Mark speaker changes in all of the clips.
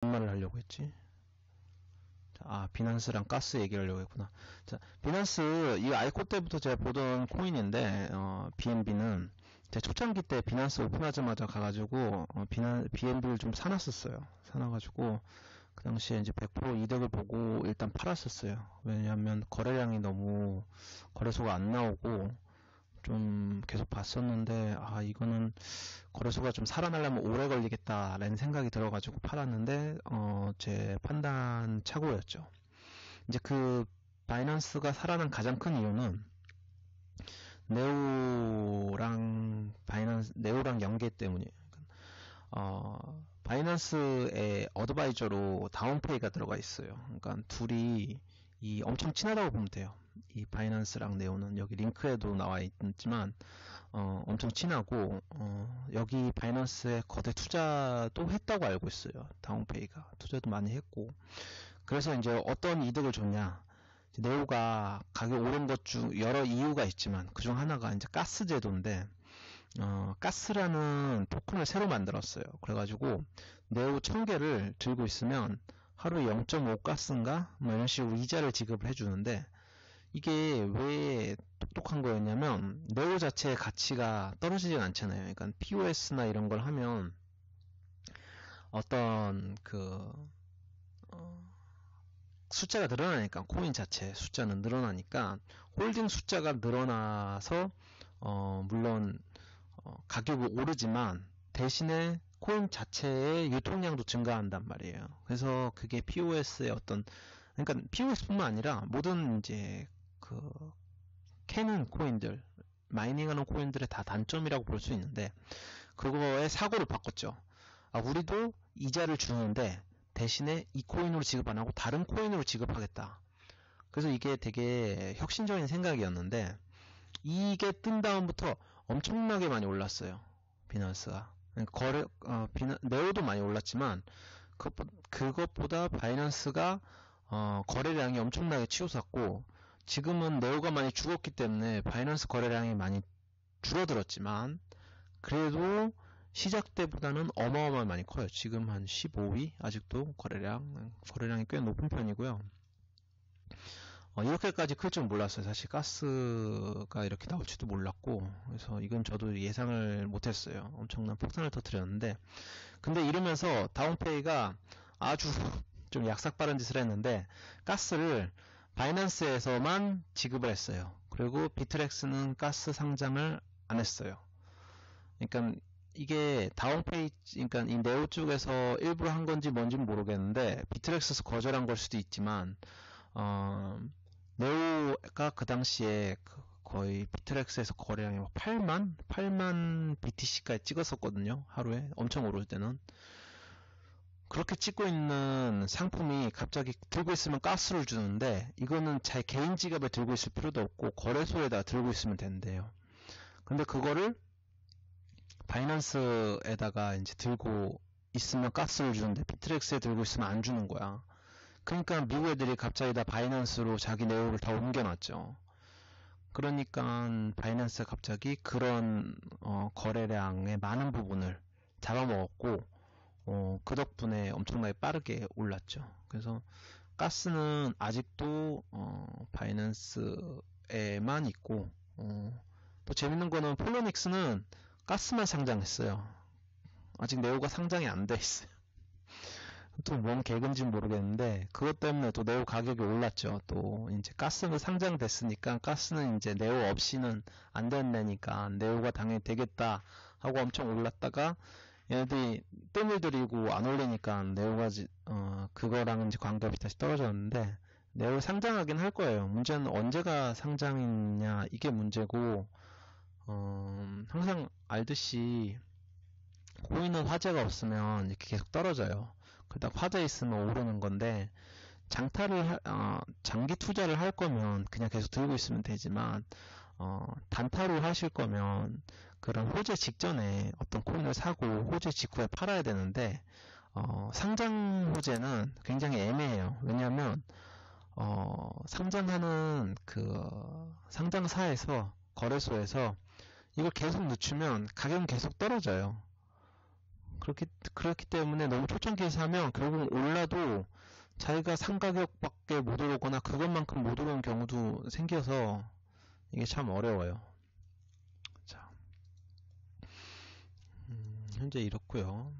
Speaker 1: 말을 하려고 했지? 자, 아, 비난스랑 가스 얘기를 하려고 했구나. 자, 비난스, 이 아이코 때부터 제가 보던 코인인데, 어, BNB는, 제가 초창기 때 비난스 오픈하자마자 가가지고, 어, 비난, BNB를 좀 사놨었어요. 사놔가지고, 그 당시에 이제 100% 이득을 보고 일단 팔았었어요. 왜냐하면 거래량이 너무, 거래소가 안 나오고, 좀 계속 봤었는데 아 이거는 거래소가 좀 살아나려면 오래 걸리겠다라는 생각이 들어가지고 팔았는데 어 제 판단 착오였죠. 이제 그 바이낸스가 살아난 가장 큰 이유는 네오랑 바이낸스 네오랑 연계 때문이에요. 어 바이낸스의 어드바이저로 다운페이가 들어가 있어요. 그러니까 둘이 이 엄청 친하다고 보면 돼요. 이 바이낸스랑 네오는 여기 링크에도 나와 있지만 어, 엄청 친하고 어, 여기 바이낸스에 거대 투자도 했다고 알고 있어요. 다운페이가 투자도 많이 했고 그래서 이제 어떤 이득을 줬냐 네오가 가격 오른 것 중 여러 이유가 있지만 그중 하나가 이제 가스 제도인데 어, 가스라는 토큰을 새로 만들었어요. 그래가지고 네오 1000개를 들고 있으면 하루에 0.5 가스인가 뭐 이런 식으로 이자를 지급을 해주는데 이게 왜 똑똑한 거였냐면 네오 자체의 가치가 떨어지진 않잖아요. 그러니까 POS나 이런 걸 하면 어떤 그 어, 숫자가 늘어나니까 코인 자체 숫자는 늘어나니까 홀딩 숫자가 늘어나서 어, 물론 어, 가격이 오르지만 대신에 코인 자체의 유통량도 증가한단 말이에요. 그래서 그게 POS의 어떤 그러니까 POS뿐만 아니라 모든 이제 그 캐는 코인들 마이닝하는 코인들의 다 단점이라고 볼 수 있는데 그거의 사고를 바꿨죠. 아, 우리도 이자를 주는데 대신에 이 코인으로 지급 안 하고 다른 코인으로 지급하겠다. 그래서 이게 되게 혁신적인 생각이었는데 이게 뜬 다음부터 엄청나게 많이 올랐어요. 비난스가. 그러니까 거래 어, 비나, 네오도 많이 올랐지만 그것, 그것보다 바이낸스가 어, 거래량이 엄청나게 치솟았고 지금은 네오가 많이 죽었기 때문에 바이낸스 거래량이 많이 줄어들었지만 그래도 시작 때보다는 어마어마하게 많이 커요. 지금 한 15위 아직도 거래량 거래량이 꽤 높은 편이고요. 어, 이렇게까지 클 줄 몰랐어요. 사실 가스가 이렇게 나올지도 몰랐고 그래서 이건 저도 예상을 못했어요. 엄청난 폭탄을 터뜨렸는데 근데 이러면서 다운페이가 아주 좀 약삭 빠른 짓을 했는데 가스를 바이낸스에서만 지급을 했어요. 그리고 비트렉스는 가스 상장을 안 했어요. 그러니까 이게 다운 페이, 그러니까 이 네오 쪽에서 일부러 한 건지 뭔지는 모르겠는데 비트렉스에서 거절한 걸 수도 있지만 어, 네오가 그 당시에 그 거의 비트렉스에서 거래량이 8만? 8만 BTC까지 찍었었거든요. 하루에. 엄청 오를 때는. 그렇게 찍고 있는 상품이 갑자기 들고 있으면 가스를 주는데 이거는 제 개인 지갑에 들고 있을 필요도 없고 거래소에다 들고 있으면 된대요. 근데 그거를 바이낸스에다가 이제 들고 있으면 가스를 주는데 비트렉스에 들고 있으면 안 주는 거야. 그러니까 미국 애들이 갑자기 다 바이낸스로 자기 내역을 다 옮겨놨죠. 그러니까 바이낸스가 갑자기 그런 어, 거래량의 많은 부분을 잡아먹었고 어, 그 덕분에 엄청나게 빠르게 올랐죠. 그래서 가스는 아직도 어, 바이낸스에만 있고 어, 또 재밌는 거는 폴로닉스는 가스만 상장했어요. 아직 네오가 상장이 안 돼 있어요. 또 뭔 개근지는 모르겠는데 그것 때문에 또 네오 가격이 올랐죠. 또 이제 가스는 상장됐으니까 가스는 이제 네오 없이는 안 된다니까 네오가 당연히 되겠다 하고 엄청 올랐다가 얘네들이 뜸을 들이고 안 올리니까 네오가 어 그거랑 이제 관계이 다시 떨어졌는데 네오 상장하긴 할 거예요. 문제는 언제가 상장이냐 이게 문제고 어 항상 알듯이 코인은 화제가 없으면 이렇게 계속 떨어져요. 그러다 화제 있으면 오르는 건데 장타를 하, 어, 장기 투자를 할 거면 그냥 계속 들고 있으면 되지만 어, 단타로 하실 거면 그런 호재 직전에 어떤 코인을 사고 호재 직후에 팔아야 되는데 어, 상장 호재는 굉장히 애매해요. 왜냐하면 어, 상장하는 그 상장사에서 거래소에서 이걸 계속 늦추면 가격은 계속 떨어져요. 그렇기 그렇기 때문에 너무 초창기에 사면 결국 올라도 자기가 상 가격밖에 못 오르거나 그것만큼 못 오르는 경우도 생겨서 이게 참 어려워요. 자, 음, 현재 이렇고요.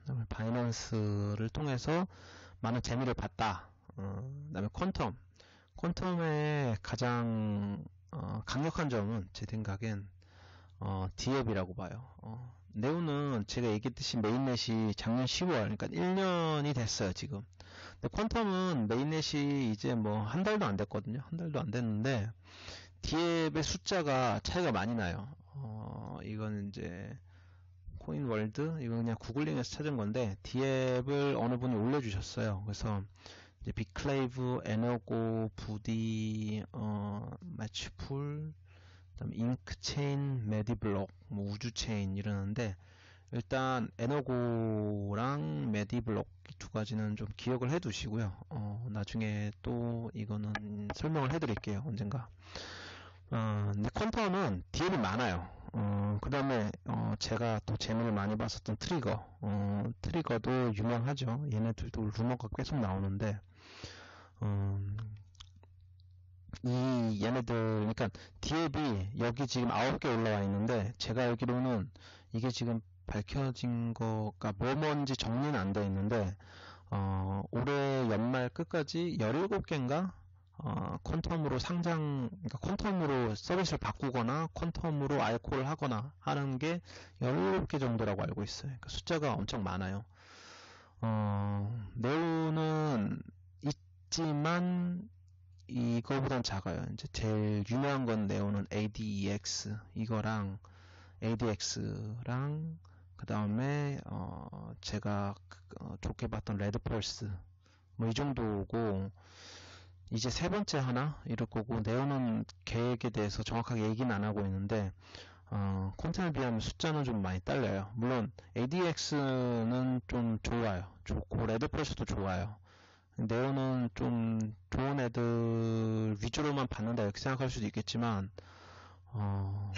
Speaker 1: 그다음에 바이낸스를 통해서 많은 재미를 봤다. 어, 그다음에 퀀텀, 퀀텀의 가장 어, 강력한 점은 제 생각엔 어, 디앱이라고 봐요. 어, 네오는 제가 얘기했듯이 메인넷이 작년 10월, 그러니까 1년이 됐어요, 지금. 근데 퀀텀은 메인넷이 이제 뭐 한 달도 안 됐거든요. 한 달도 안 됐는데, 디앱의 숫자가 차이가 많이 나요. 어, 이거는 이제, 코인월드? 이건 그냥 구글링에서 찾은 건데, 디앱을 어느 분이 올려주셨어요. 그래서, 이제 빅클레이브, 에너고, 부디, 어, 매치풀, 그다음 잉크체인, 메디블록, 뭐 우주체인 이러는데 일단 에너고랑 메디블록 두 가지는 좀 기억을 해 두시고요. 어, 나중에 또 이거는 설명을 해 드릴게요. 언젠가. 어, 근데 퀀텀은 DL이 많아요. 어, 그 다음에, 어, 제가 또 재미를 많이 봤었던 트리거. 어, 트리거도 유명하죠. 얘네 들도 루머가 계속 나오는데, 음, 이 얘네들 그러니까 디앱이 여기 지금 9개 올라와 있는데 제가 알기로는 이게 지금 밝혀진 거가 뭐 뭔지 정리는 안 돼 있는데 어, 올해 연말 끝까지 17개인가 어, 퀀텀으로 상장 그러니까 퀀텀으로 서비스를 바꾸거나 퀀텀으로 알코올 하거나 하는 게 17개 정도라고 알고 있어요. 그러니까 숫자가 엄청 많아요. 어, 네오는 있지만 이거보단 작아요. 이제 제일 유명한 건 네오는 ADX 이거랑 ADX랑 그 다음에 어 제가 그, 어 좋게 봤던 레드펄스 뭐 이 정도고 이제 세 번째 하나 이럴 거고 네오는 계획에 대해서 정확하게 얘기는 안 하고 있는데 어, 콘텐츠에 비하면 숫자는 좀 많이 딸려요. 물론 ADX는 좀 좋아요. 좋고 레드펄스도 좋아요. 네오는 좀 좋은 애들 위주로만 받는다 이렇게 생각할 수도 있겠지만 어,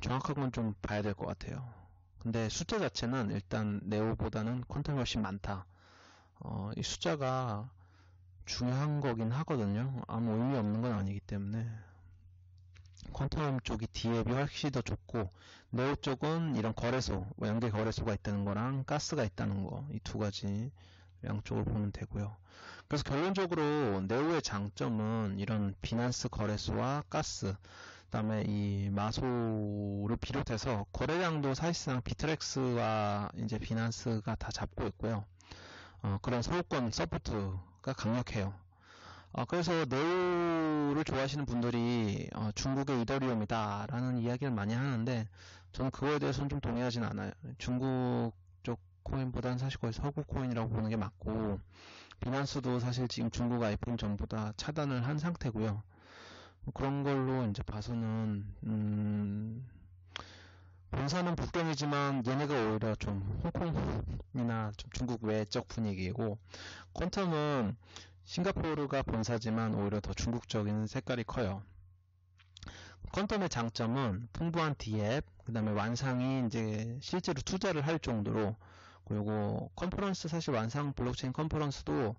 Speaker 1: 정확한 건 좀 봐야 될 것 같아요. 근데 숫자 자체는 일단 네오보다는 퀀텀이 훨씬 많다. 어, 이 숫자가 중요한 거긴 하거든요. 아무 의미 없는 건 아니기 때문에 퀀텀 쪽이 디앱이 훨씬 더 좋고 네오 쪽은 이런 거래소, 뭐 연계 거래소가 있다는 거랑 가스가 있다는 거 이 두 가지 양쪽을 보면 되고요. 그래서 결론적으로 네오의 장점은 이런 비난스 거래소와 가스, 그다음에 이 마소를 비롯해서 거래량도 사실상 비트렉스와 이제 비난스가 다 잡고 있고요. 어, 그런 소유권 서포트 가 강력해요. 어, 그래서 네오를 좋아하시는 분들이 어, 중국의 이더리움이다라는 이야기를 많이 하는데 저는 그거에 대해서는 좀 동의하진 않아요. 중국 코인보다는 사실 거의 서구 코인이라고 보는 게 맞고 비난스도 사실 지금 중국 아이폰 전부 다 차단을 한 상태고요. 그런 걸로 이제 봐서는 음, 본사는 북경이지만 얘네가 오히려 좀 홍콩이나 좀 중국 외적 분위기이고 퀀텀은 싱가포르가 본사지만 오히려 더 중국적인 색깔이 커요. 퀀텀의 장점은 풍부한 디앱, 그 다음에 완상이 이제 실제로 투자를 할 정도로 그리고 컨퍼런스 사실 완상 블록체인 컨퍼런스도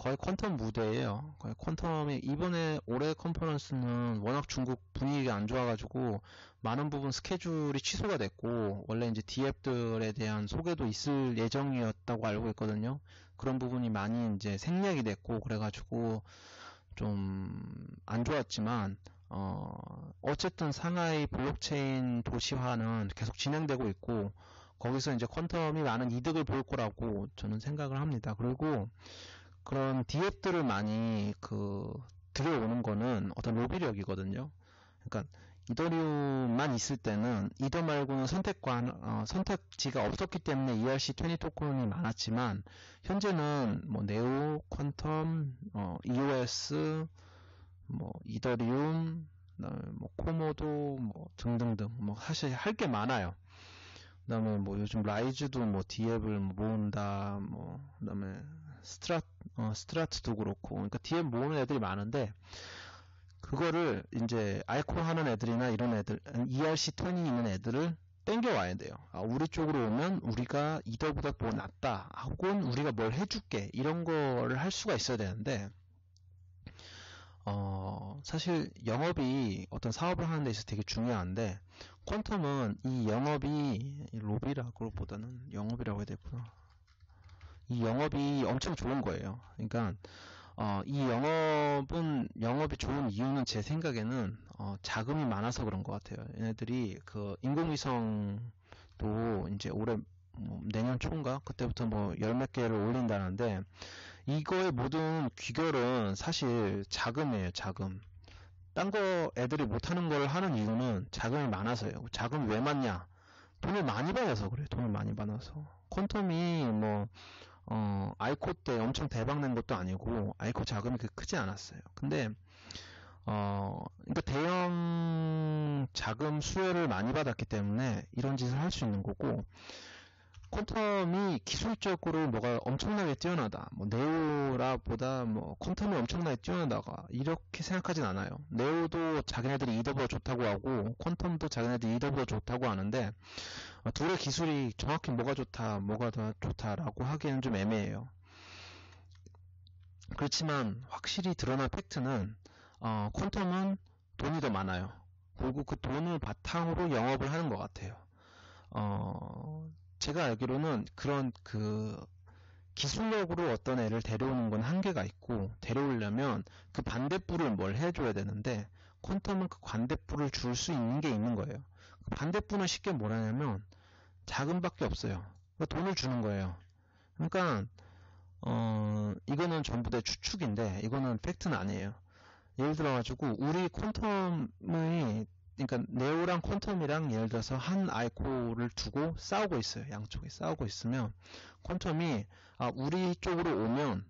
Speaker 1: 거의 퀀텀 무대예요. 거의 퀀텀이 이번에 올해 컨퍼런스는 워낙 중국 분위기가 안 좋아가지고 많은 부분 스케줄이 취소가 됐고 원래 이제 디앱들에 대한 소개도 있을 예정이었다고 알고 있거든요. 그런 부분이 많이 이제 생략이 됐고 그래가지고 좀 안 좋았지만 어 어쨌든 상하이 블록체인 도시화는 계속 진행되고 있고 거기서 이제 퀀텀이 많은 이득을 볼 거라고 저는 생각을 합니다. 그리고 그런 디앱들을 많이 그 들여오는 거는 어떤 로비력이거든요. 그러니까 이더리움만 있을 때는 이더 말고는 선택관 어, 선택지가 없었기 때문에 ERC20 토큰이 많았지만 현재는 뭐 네오, 퀀텀, 어, EOS, 뭐 이더리움, 뭐 코모도 뭐 등등등 뭐 사실 할 게 많아요. 그다음에 뭐 요즘 라이즈도 뭐 디앱을 뭐 모은다 뭐 그다음에 스트라 어, 스트라트도 그렇고 그러니까 디앱 모으는 애들이 많은데 그거를 이제 알코 하는 애들이나 이런 애들 ERC 턴이 있는 애들을 땡겨와야 돼요. 아, 우리 쪽으로 오면 우리가 이더보다 뭐 낫다. 혹은 우리가 뭘 해줄게. 이런 거를 할 수가 있어야 되는데, 어, 사실 영업이 어떤 사업을 하는 데 있어서 되게 중요한데, 퀀텀은 이 영업이, 로비라고 보다는 영업이라고 해야 되구나. 이 영업이 엄청 좋은 거예요. 그러니까, 어, 이 영업은 영업이 좋은 이유는 제 생각에는 어, 자금이 많아서 그런 것 같아요. 얘네들이 그 인공위성도 이제 올해 뭐 내년 초인가 그때부터 뭐 열 몇 개를 올린다는데 이거의 모든 귀결은 사실 자금이에요. 자금. 딴 거 애들이 못하는 걸 하는 이유는 자금이 많아서요. 자금이 왜 많냐? 돈을 많이 받아서 그래. 돈을 많이 받아서. 퀀텀이 뭐 어, 아이코 때 엄청 대박 낸 것도 아니고 아이코 자금이 그렇게 크지 않았어요. 근데 어, 그러니까 대형 자금 수요를 많이 받았기 때문에 이런 짓을 할 수 있는 거고 퀀텀이 기술적으로 뭐가 엄청나게 뛰어나다. 뭐 네오라보다 뭐 퀀텀이 엄청나게 뛰어나다가 이렇게 생각하진 않아요. 네오도 자기네들이 이더보다 좋다고 하고 퀀텀도 자기네들이 이더보다 좋다고 하는데 어, 둘의 기술이 정확히 뭐가 좋다, 뭐가 더 좋다라고 하기에는 좀 애매해요. 그렇지만 확실히 드러난 팩트는 어, 퀀텀은 돈이 더 많아요. 그리고 그 돈을 바탕으로 영업을 하는 것 같아요. 어, 제가 알기로는 그런 그 기술력으로 어떤 애를 데려오는 건 한계가 있고 데려오려면 그 반대뿔을 뭘 해줘야 되는데 퀀텀은 그 반대뿔을 줄 수 있는 게 있는 거예요. 반대뿐은 쉽게 뭐라냐면 자금밖에 없어요. 그러니까 돈을 주는 거예요. 그러니까 어 이거는 전부 다 추측인데 이거는 팩트는 아니에요. 예를 들어 가지고 우리 퀀텀의 그러니까 네오랑 퀀텀이랑 예를 들어서 한 아이코를 두고 싸우고 있어요. 양쪽에 싸우고 있으면 퀀텀이 아 우리 쪽으로 오면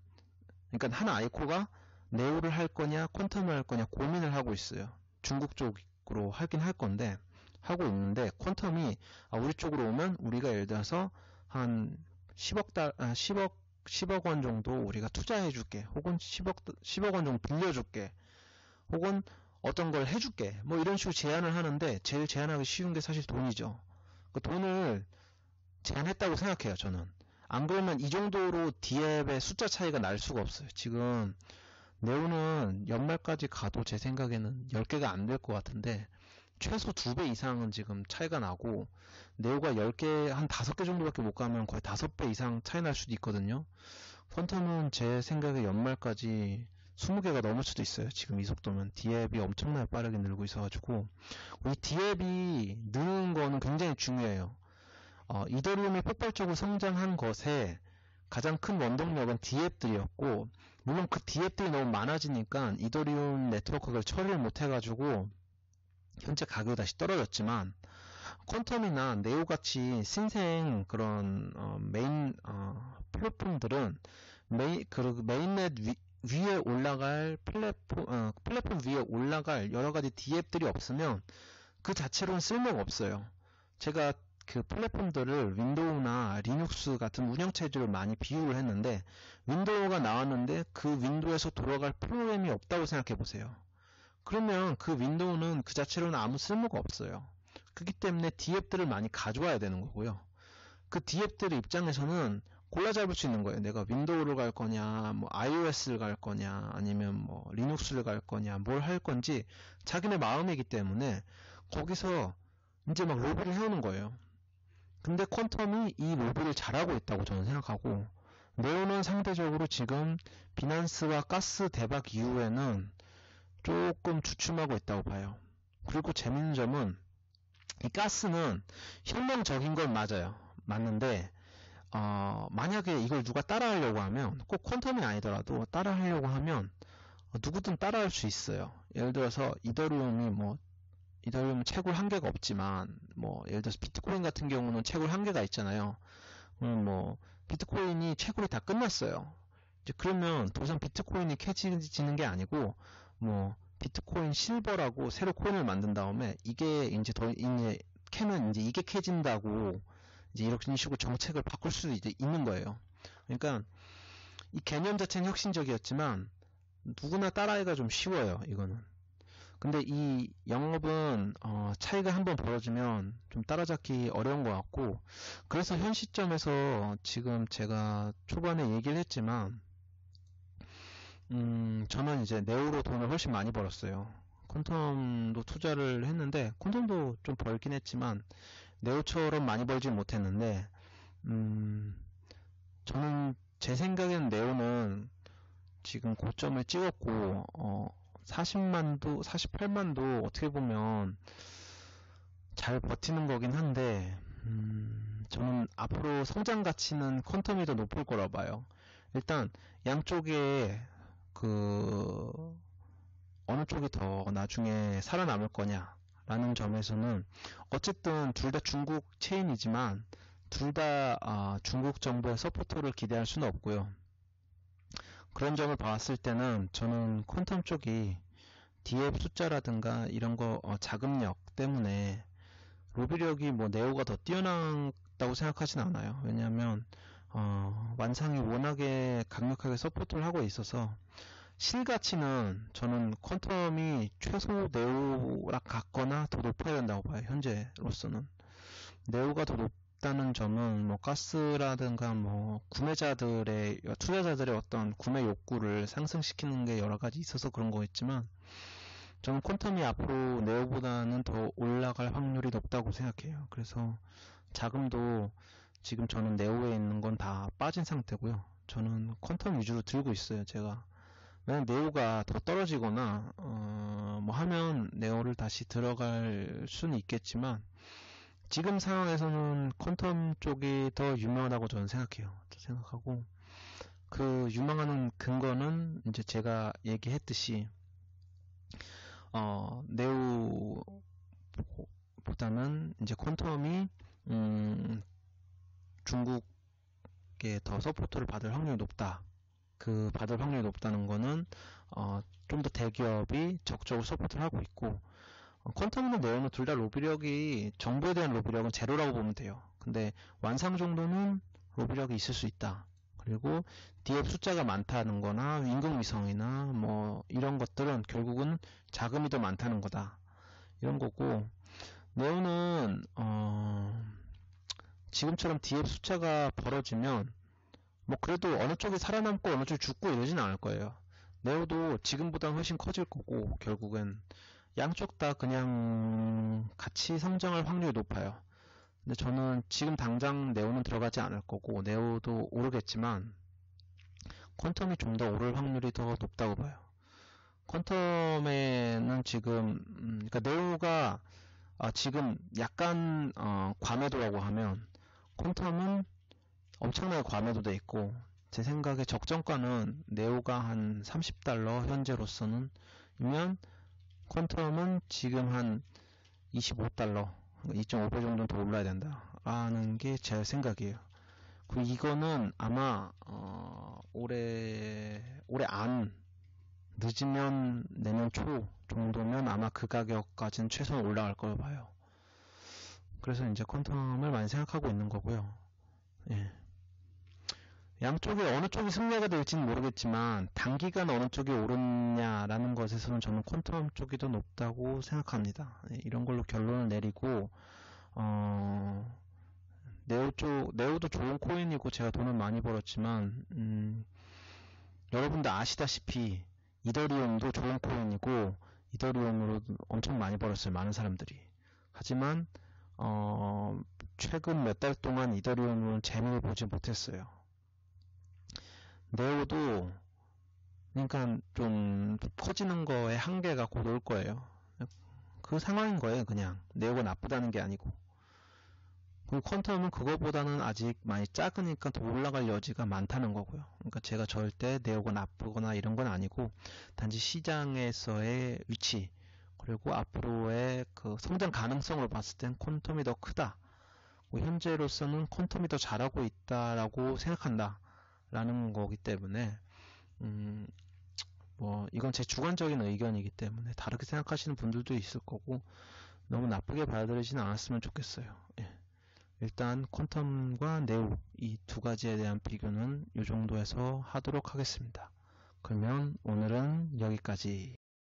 Speaker 1: 그러니까 한 아이코가 네오를 할 거냐 퀀텀을 할 거냐 고민을 하고 있어요. 중국 쪽으로 하긴 할 건데 하고 있는데 퀀텀이 아, 우리 쪽으로 오면 우리가 예를 들어서 한 10억 달 아, 10억 10억 원 정도 우리가 투자해 줄게. 혹은 10억 10억 원 정도 빌려 줄게. 혹은 어떤 걸 해줄게. 뭐 이런 식으로 제안을 하는데 제일 제안하기 쉬운 게 사실 돈이죠. 그 돈을 제안했다고 생각해요 저는. 안 그러면 이 정도로 디앱의 숫자 차이가 날 수가 없어요. 지금 네오는 연말까지 가도 제 생각에는 10개가 안 될 것 같은데 최소 2배 이상은 지금 차이가 나고 네오가 10개 한 5개 정도밖에 못 가면 거의 5배 이상 차이 날 수도 있거든요. 퀀텀은 제 생각에 연말까지 20개가 넘을 수도 있어요. 지금 이 속도면 디앱이 엄청나게 빠르게 늘고 있어가지고 우리 디앱이 느는 거는 굉장히 중요해요. 어, 이더리움이 폭발적으로 성장한 것에 가장 큰 원동력은 디앱들이었고 물론 그 디앱들이 너무 많아지니까 이더리움 네트워크를 처리를 못해가지고 현재 가격이 다시 떨어졌지만 퀀텀이나 네오 같이 신생 그런 어, 메인 어, 플랫폼들은 메인 그 메인넷 위, 위에 올라갈 플랫폼 어, 플랫폼 위에 올라갈 여러 가지 디앱들이 없으면 그 자체로는 쓸모가 없어요. 제가 그 플랫폼들을 윈도우나 리눅스 같은 운영체제로 많이 비유를 했는데 윈도우가 나왔는데 그 윈도우에서 돌아갈 프로그램이 없다고 생각해 보세요. 그러면 그 윈도우는 그 자체로는 아무 쓸모가 없어요. 그렇기 때문에 디앱들을 많이 가져와야 되는 거고요. 그 디앱들 입장에서는 골라 잡을 수 있는 거예요. 내가 윈도우를 갈 거냐, 뭐 iOS를 갈 거냐, 아니면 뭐 리눅스를 갈 거냐, 뭘 할 건지 자기네 마음이기 때문에 거기서 이제 막 로비를 해오는 거예요. 근데 퀀텀이 이 로비를 잘하고 있다고 저는 생각하고 네오는 상대적으로 지금 비난스와 가스 대박 이후에는 조금 주춤하고 있다고 봐요. 그리고 재밌는 점은 이 가스는 혁명적인 건 맞아요. 맞는데 어, 만약에 이걸 누가 따라하려고 하면 꼭 퀀텀이 아니더라도 따라하려고 하면 어, 누구든 따라할 수 있어요. 예를 들어서 이더리움이 뭐 이더리움은 채굴 한계가 없지만 뭐 예를 들어서 비트코인 같은 경우는 채굴 한계가 있잖아요. 음, 뭐 비트코인이 채굴이 다 끝났어요. 이제 그러면 더 이상 비트코인이 캐지지는 게 아니고 뭐 비트코인 실버라고 새로 코인을 만든 다음에 이게 이제 더 이제 캐면 이제 이게 캐진다고 이제 이렇게 식으로 정책을 바꿀 수도 이제 있는 거예요. 그러니까 이 개념 자체는 혁신적이었지만 누구나 따라하기가 좀 쉬워요. 이거는. 근데 이 영업은 어, 차이가 한번 벌어지면 좀 따라잡기 어려운 것 같고 그래서 현 시점에서 지금 제가 초반에 얘기를 했지만 음, 저는 이제 네오로 돈을 훨씬 많이 벌었어요. 콘텀도 투자를 했는데 콘텀도 좀 벌긴 했지만 네오처럼 많이 벌진 못했는데 음, 저는 제 생각에는 네오는 지금 고점을 찍었고 어, 40만도 48만도 어떻게 보면 잘 버티는 거긴 한데 음, 저는 앞으로 성장 가치는 퀀텀이 더 높을 거라 봐요. 일단 양쪽에 그 어느 쪽이 더 나중에 살아남을 거냐라는 점에서는 어쨌든 둘 다 중국 체인이지만 둘다 아, 중국 정부의 서포터를 기대할 수는 없고요. 그런 점을 봤을 때는 저는 퀀텀 쪽이 DF 숫자라든가 이런 거 어, 자금력 때문에 로비력이 뭐 네오가 더 뛰어났다고 생각하진 않아요. 왜냐하면 어, 완상이 워낙에 강력하게 서포트를 하고 있어서 실가치는 저는 퀀텀이 최소 네오랑 같거나 더 높아야 된다고 봐요. 현재로서는 네오가 더 높다는 점은 뭐 가스라든가 뭐 구매자들의 투자자들의 어떤 구매 욕구를 상승시키는 게 여러 가지 있어서 그런 거겠지만 저는 퀀텀이 앞으로 네오보다는 더 올라갈 확률이 높다고 생각해요. 그래서 자금도 지금 저는 네오에 있는 건 다 빠진 상태고요. 저는 퀀텀 위주로 들고 있어요. 제가 왜냐면 네오가 더 떨어지거나 어, 뭐 하면 네오를 다시 들어갈 수는 있겠지만 지금 상황에서는 퀀텀 쪽이 더 유명하다고 저는 생각해요. 생각하고 그 유망하는 근거는 이제 제가 얘기했듯이 어, 네오보다는 이제 퀀텀이 음, 중국에 더 서포트를 받을 확률이 높다. 그 받을 확률이 높다는 거는 어, 좀 더 대기업이 적극적으로 서포트를 하고 있고 어, 퀀텀이나 네오는 둘 다 로비력이 정보에 대한 로비력은 제로라고 보면 돼요. 근데 완상 정도는 로비력이 있을 수 있다. 그리고 DF 숫자가 많다는 거나 인공위성이나 뭐 이런 것들은 결국은 자금이 더 많다는 거다. 이런 거고 네오는 어 지금처럼 DF 숫자가 벌어지면 뭐 그래도 어느 쪽이 살아남고 어느 쪽이 죽고 이러지는 않을 거예요. 네오도 지금보다는 훨씬 커질 거고 결국엔 양쪽 다 그냥 같이 성장할 확률이 높아요. 근데 저는 지금 당장 네오는 들어가지 않을 거고 네오도 오르겠지만 퀀텀이 좀 더 오를 확률이 더 높다고 봐요. 퀀텀에는 지금 음, 그러니까 네오가 아, 지금 약간 어, 과매도라고 하면 퀀텀은 엄청나게 과매도돼 있고 제 생각에 적정가는 네오가 한 30달러 현재로서는 이면 퀀텀은 지금 한 25달러 2.5배 정도는 더 올라야 된다라는 게 제 생각이에요. 그리고 이거는 아마 어, 올해 올해 안 늦으면 내년 초 정도면 아마 그 가격까지는 최소한 올라갈 걸 봐요. 그래서 이제 퀀텀을 많이 생각하고 있는 거고요. 예. 양쪽에 어느 쪽이 승리가 될지는 모르겠지만 단기간 어느 쪽이 오르냐라는 것에서는 저는 퀀텀 쪽이 더 높다고 생각합니다. 네, 이런 걸로 결론을 내리고 어, 네오 쪽 네오도 좋은 코인이고 제가 돈을 많이 벌었지만 음, 여러분들 아시다시피 이더리움도 좋은 코인이고 이더리움으로 엄청 많이 벌었어요 많은 사람들이 하지만 어, 최근 몇 달 동안 이더리움은 재미를 보지 못했어요. 네오도 그러니까 좀 퍼지는 거에 한계가 곧 올 거예요. 그 상황인 거예요, 그냥. 네오가 나쁘다는 게 아니고. 그리고 퀀텀은 그거보다는 아직 많이 작으니까 더 올라갈 여지가 많다는 거고요. 그러니까 제가 절대 네오가 나쁘거나 이런 건 아니고 단지 시장에서의 위치 그리고 앞으로의 그 성장 가능성을 봤을 땐 퀀텀이 더 크다. 뭐 현재로서는 퀀텀이 더 잘하고 있다라고 생각한다. 라는 거기 때문에 음, 뭐 이건 제 주관적인 의견이기 때문에 다르게 생각하시는 분들도 있을 거고 너무 나쁘게 받아들이지는 않았으면 좋겠어요. 예. 일단 퀀텀과 네오 이 두 가지에 대한 비교는 이 정도에서 하도록 하겠습니다. 그러면 오늘은 여기까지